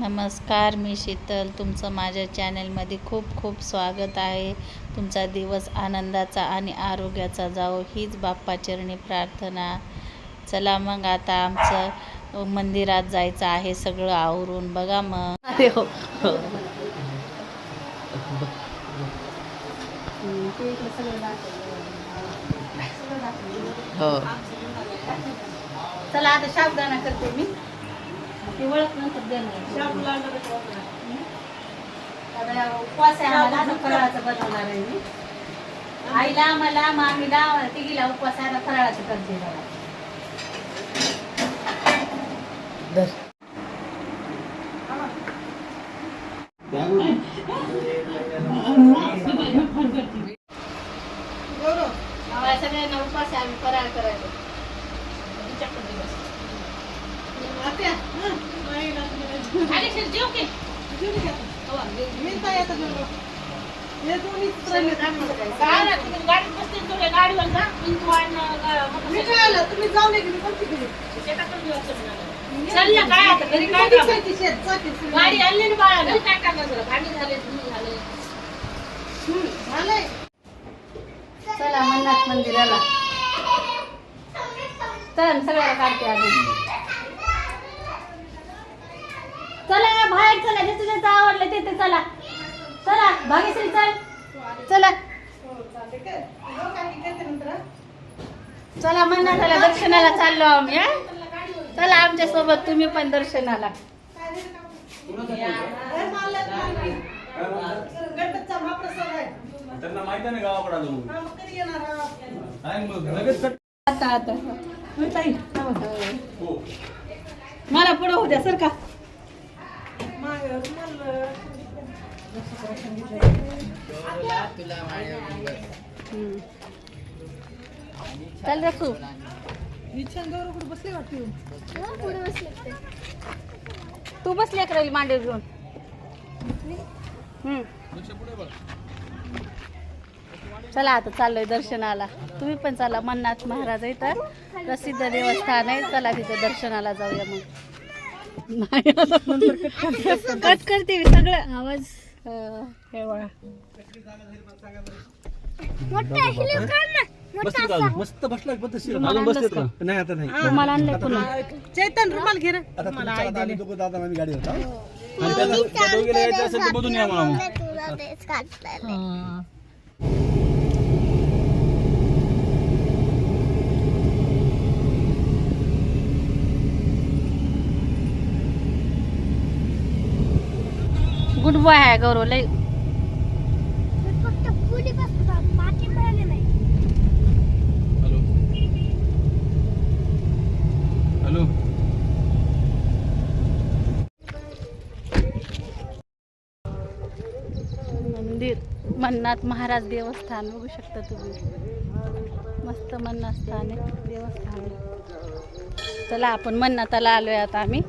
नमस्कार मी शीतल. तुमचं माझ्या चॅनलमध्ये खूप खूप स्वागत आहे. तुमचा दिवस आनंदाचा आणि आरोग्याचा जावो हीच बाप्पाचरणी प्रार्थना. चला मग आता आमचं मंदिरात जायचं आहे सगळं आवरून. बघा मग. अरे हो हो. हो. चला आता साबुदाणा करते मी. ते ओळख नंतर देणार आता उपवास आहे आम्हाला आता फराळाचं बनवणार आहे मी. आईला आम्हाला मामीला तिघीला उपवास आहे आता फराळाचं करते सगळ्यांना उपवास आहे आम्ही फराळ करायचं तुमच्याकडे दिवस. आली शेत जेव की? हो, सगळे गाडीवर जायचं. काय नाही, तुम्ही गाडीत बसतील तेवढ्या गाडीवर जा. मी तू आणि, अं, मोटरसायकल. शेतातच दिवस करणार. चल ना, काय आता, घरी काय काम आहे? गाडी आणली ना बाळा घरी काय काम आहे तुला? भांडी झाले धुणी झाले चला मन्नाथ मंदिराला. चल सगळ्याला काढते आधी. चला बाहेर चला जिथे जिथे आवडलं तिथे चला. चला भाग्यश्री चल. चला. चला मन्नाथाला दर्शनाला चाललो आम्ही हा? चला आमच्यासोबत तुम्ही पण दर्शनाला. त्यांना माहिती गावाकडे आता आता. होय ताई? हो मला पुढं होत्या सर का? चल रखू तू. बसली अकरा मांडे घेऊन. चला आता चाललोय दर्शनाला. तुम्ही पण चला मन्नाथ महाराज आहे तर प्रसिद्ध देवस्थान आहे. चला तिथे दर्शनाला जाऊया मग. नाही आता कट करते. मी सगळं. आवाज अं, हे बघा. मस्त बसला पद्धतशीर अजून बसलेत का? नाही आता नाही. रुमाल आणलंय पुन्हा चैतन रुमाल घे रे आता दोघं दादा आम्ही गाडीवर का? आणि त्याला त्या दोघीला यायचं असेल तर मधून या मला मग हा. गुड बॉय आहे गौरव लय हॅलो. हॅलो. मंदिर मन्नाथ महाराज देवस्थान बघू शकता तुम्ही. मस्त मन्नाथ स्थान आहे देवस्थान चला आपण मन्नाथाला आलोय आता आम्ही.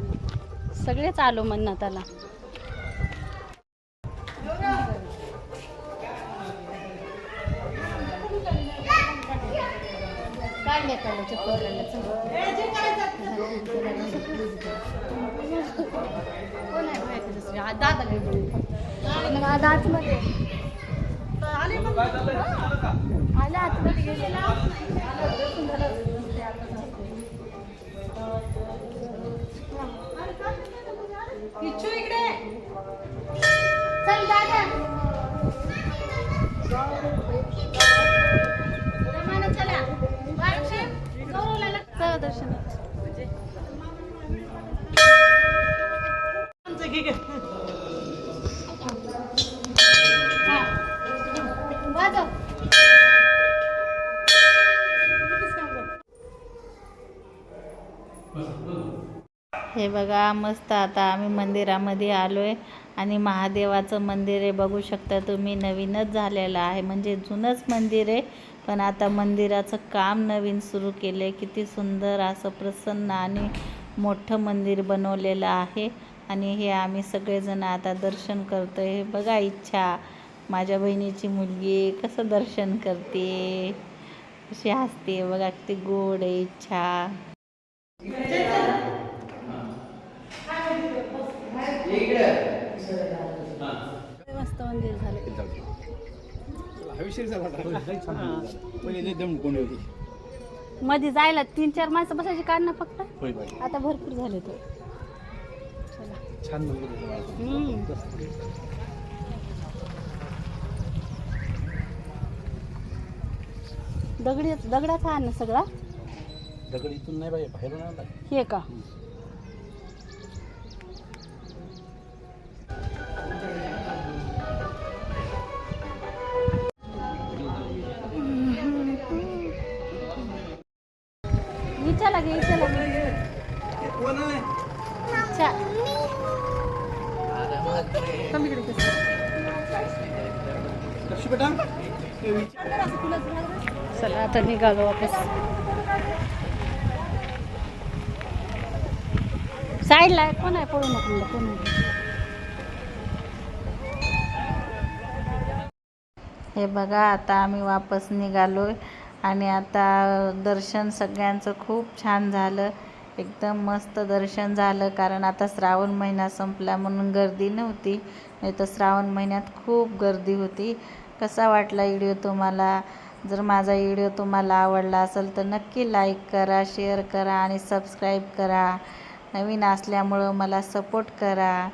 सगळेच आलो मन्नाथाला चप्पल काढले कोण आहे बाहेरचं दुसरी? हा, दादा गेले. मग आता आतमध्ये. आला आतमध्ये गेलेला इच्छू इकडे. चल दादा. लाग- हे बघा मस्त आता आम्ही मंदिरामध्ये आलो आहे आणि महादेवाचं मंदिर आहे. बघू शकता तुम्ही नवीनच झालेलं आहे. म्हणजे जुनंच मंदिर आहे. पण आता मंदिराचं काम नवीन सुरू केलं आहे किती सुंदर असं प्रसन्न आणि मोठं मंदिर बनवलेलं आहे. आणि हे आम्ही सगळेजण आता दर्शन करतो हे बघा इच्छा. माझ्या बहिणीची मुलगी कसं दर्शन करते. कशी हसते. बघा किती गोड आहे इच्छा मस्त मंदिर झाले हवेशीर झाला. पहिले दम होती. मध्ये जायला तीन चार माणसं बसायची काढ ना फक्त? होय बाई. आता भरपूर झाले तो. चला. छान. हम्म. दगडी दगडाचा ना सगळा. दगड इथून नाही बाई बाहेरून आला हे का? इच्छा लागे इच्छा चला आता निघालो वापस. साईडला आहे कोण आहे? पळू नको कोण आहे? हे बघा आता आम्ही वापस निघालो आहे आणि आता दर्शन सगळ्यांचं खूप छान झालं. एकदम मस्त दर्शन झालं कारण आता श्रावण महिना संपला म्हणून गर्दी नव्हती. नाही तर श्रावण महिन्यात खूप गर्दी होती. कसा वाटला व्हिडिओ तुम्हाला? जर माझा व्हिडिओ तुम्हाला आवडला असेल तर नक्की लाईक करा शेअर करा आणि सबस्क्राईब करा. नवीन असल्यामुळं मला सपोर्ट करा.